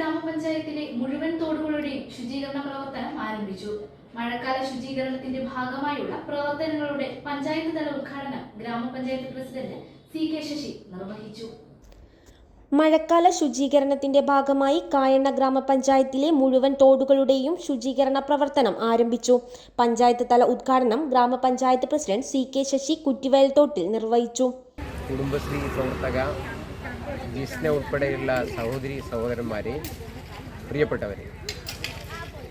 ഗ്രാമപഞ്ചായത്തിലെ മുഴുവൻ തോടുകളുടെയും ശുചീകരണ പ്രവർത്തനം ആരംഭിച്ചു. മഴക്കാല ശുചീകരണത്തിന്റെ ഭാഗമായുള്ള പ്രവർത്തനങ്ങളുടെ പഞ്ചായത്ത് തല ഉദ്ഘാടനം ഗ്രാമപഞ്ചായത്ത് പ്രസിഡന്റ് സി കെ ശശി നിർവഹിച്ചു. മഴക്കാല ശുചീകരണത്തിന്റെ ഭാഗമായി കായണ്ണ ഗ്രാമപഞ്ചായത്തിലെ മുഴുവൻ തോടുകളുടെയും ശുചീകരണ പ്രവർത്തനം ആരംഭിച്ചു. പഞ്ചായത്ത് തല ഉദ്ഘാടനം ഗ്രാമപഞ്ചായത്ത് president C K Sasi Kuttivayal തോട്ടിൽ നിർവഹിച്ചു. കുടുംബശ്രീ പ്രവർത്തക ജിസ്ന ഉൾപ്പെടെയുള്ള സഹോദരി സഹോദരന്മാരെ പ്രിയപ്പെട്ടവരെ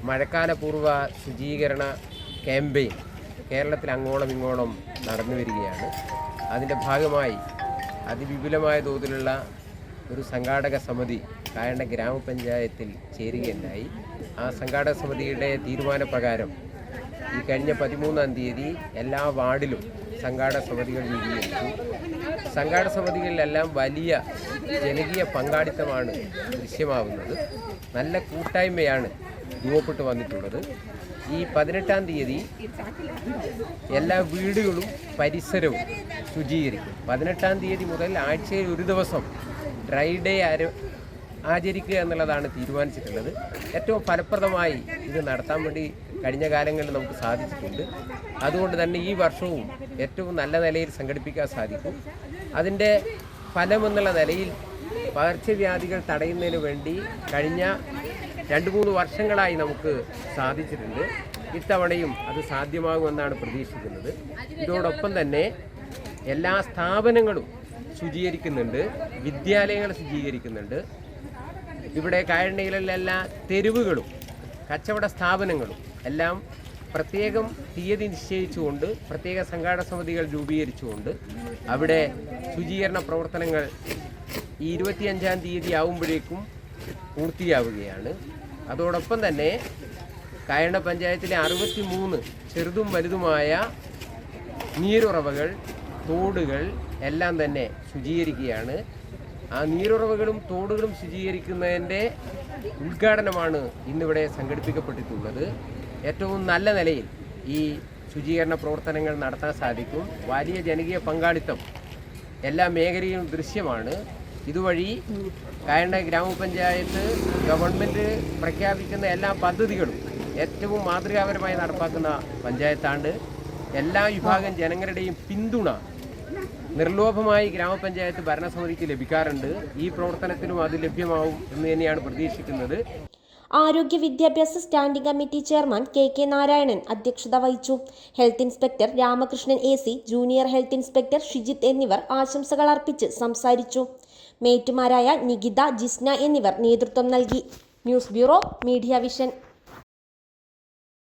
മഴക്കാലപൂർവ ശുചീകരണ ക്യാമ്പയിൻ കേരളത്തിൽ അങ്ങോളം ഇങ്ങോളം നടന്നു വരികയാണ്. അതിന്റെ ഭാഗമായി അതിവിപുലമായ തോതിലുള്ള ഒരു സംഘാടക സമിതി കായണ്ട ഗ്രാമപഞ്ചായത്തിൽ ചേരുകയുണ്ടായി. ആ സംഘാടക സമിതിയുടെ തീരുമാനപ്രകാരം ഈ കഴിഞ്ഞ പതിമൂന്നാം തീയതി എല്ലാ വാർഡിലും സംഘാടക സമിതികൾ രൂപീകരിച്ചു. സംഘാടക സമിതികളിലെല്ലാം വലിയ ജനകീയ പങ്കാളിത്തമാണ് ദൃശ്യമാവുന്നത് നല്ല കൂട്ടായ്മയാണ് രൂപപ്പെട്ടു വന്നിട്ടുള്ളത്. ഈ പതിനെട്ടാം തീയതി എല്ലാ വീടുകളും പരിസരവും ശുചീകരിക്കും. പതിനെട്ടാം തീയതി മുതൽ ആഴ്ചയിൽ ഒരു ദിവസം ഡ്രൈ ഡേ ആചരിക്കുക എന്നുള്ളതാണ് തീരുമാനിച്ചിട്ടുള്ളത്. ഏറ്റവും ഫലപ്രദമായി ഇത് നടത്താൻ വേണ്ടി കഴിഞ്ഞ കാലങ്ങളിൽ നമുക്ക് സാധിച്ചിട്ടുണ്ട്. അതുകൊണ്ട് തന്നെ ഈ വർഷവും ഏറ്റവും നല്ല നിലയിൽ സംഘടിപ്പിക്കാൻ സാധിക്കും. അതിന്റെ ഫലമെന്നുള്ള നിലയിൽ പകർച്ചവ്യാധികൾ തടയുന്നതിന് വേണ്ടി കഴിഞ്ഞ രണ്ട് മൂന്ന് വർഷങ്ങളായി നമുക്ക് സാധിച്ചിട്ടുണ്ട്. ഇത്തവണയും അത് സാധ്യമാകുമെന്നാണ് പ്രതീക്ഷിക്കുന്നത്. ഇതോടൊപ്പം തന്നെ എല്ലാ സ്ഥാപനങ്ങളും ശുചീകരിക്കുന്നുണ്ട്. വിദ്യാലയങ്ങൾ ശുചീകരിക്കുന്നുണ്ട്. ഇവിടെ കായണ്ണയിലുള്ള തെരുവുകളും കച്ചവട സ്ഥാപനങ്ങളും എല്ലാം പ്രത്യേകം തീയതി നിശ്ചയിച്ചുകൊണ്ട് പ്രത്യേക സംഘാടക സമിതികൾ രൂപീകരിച്ചുകൊണ്ട് അവിടെ ശുചീകരണ പ്രവർത്തനങ്ങൾ ഈ ഇരുപത്തിയഞ്ചാം തീയതി ആവുമ്പോഴേക്കും പൂർത്തിയാവുകയാണ്. അതോടൊപ്പം തന്നെ കയണ പഞ്ചായത്തിലെ അറുപത്തി മൂന്ന് ചെറുതും വലുതുമായ നീരുറവകൾ തോടുകൾ എല്ലാം തന്നെ ശുചീകരിക്കുകയാണ്. ആ നീരുറവുകളും തോടുകളും ശുചീകരിക്കുന്നതിന്റെ ഉദ്ഘാടനമാണ് ഇന്നിവിടെ സംഘടിപ്പിക്കപ്പെട്ടിട്ടുള്ളത്. ഏറ്റവും നല്ല നിലയിൽ ഈ ശുചീകരണ പ്രവർത്തനങ്ങൾ നടത്താൻ സാധിക്കും. വലിയ ജനകീയ പങ്കാളിത്തം എല്ലാ മേഖലയിലും ദൃശ്യമാണ്. ഇതുവഴി കായണ്ട ഗ്രാമപഞ്ചായത്ത് ഗവൺമെന്റ് പ്രഖ്യാപിക്കുന്ന എല്ലാ പദ്ധതികളും ഏറ്റവും മാതൃകാപരമായി നടപ്പാക്കുന്ന പഞ്ചായത്താണ്. എല്ലാ വിഭാഗം ജനങ്ങളുടെയും പിന്തുണ നിർലോഭമായി ഗ്രാമപഞ്ചായത്ത് ഭരണസമിതിക്ക് ലഭിക്കാറുണ്ട്. ഈ പ്രവർത്തനത്തിനും അത് ലഭ്യമാവും എന്ന് തന്നെയാണ് പ്രതീക്ഷിക്കുന്നത്. ആരോഗ്യ വിദ്യാഭ്യാസ standing committee chairman K K Narayanan അധ്യക്ഷത വഹിച്ചു. Health inspector Ramakrishnan A C junior health inspector Shijith എന്നിവർ ആശംസകൾ അർപ്പിച്ച് സംസാരിച്ചു. മേറ്റുമാരായ നികിത ജിസ്ന എന്നിവർ നേതൃത്വം നൽകി. News bureau media vision.